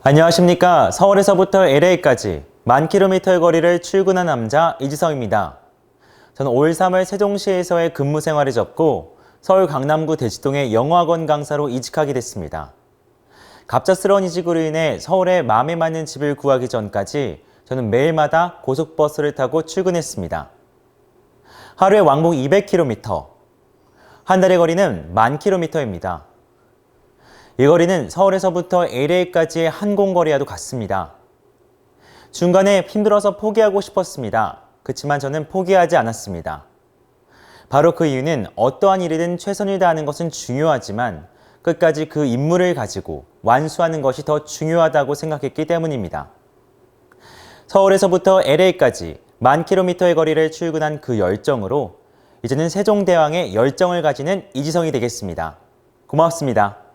안녕하십니까. 서울에서부터 LA까지 만 킬로미터의 거리를 출근한 남자 이지성입니다. 저는 올 3월 세종시에서의 근무 생활을 접고 서울 강남구 대치동의 영어학원 강사로 이직하게 됐습니다. 갑작스러운 이직으로 인해 서울에 마음에 맞는 집을 구하기 전까지 저는 매일마다 고속버스를 타고 출근했습니다. 하루에 왕복 200km, 한 달의 거리는 만 킬로미터입니다. 이 거리는 서울에서부터 LA까지의 항공거리와도 같습니다. 중간에 힘들어서 포기하고 싶었습니다. 그렇지만 저는 포기하지 않았습니다. 바로 그 이유는 어떠한 일이든 최선을 다하는 것은 중요하지만 끝까지 그 임무를 가지고 완수하는 것이 더 중요하다고 생각했기 때문입니다. 서울에서부터 LA까지 만 킬로미터의 거리를 출근한 그 열정으로 이제는 세종대왕의 열정을 가지는 이지성이 되겠습니다. 고맙습니다.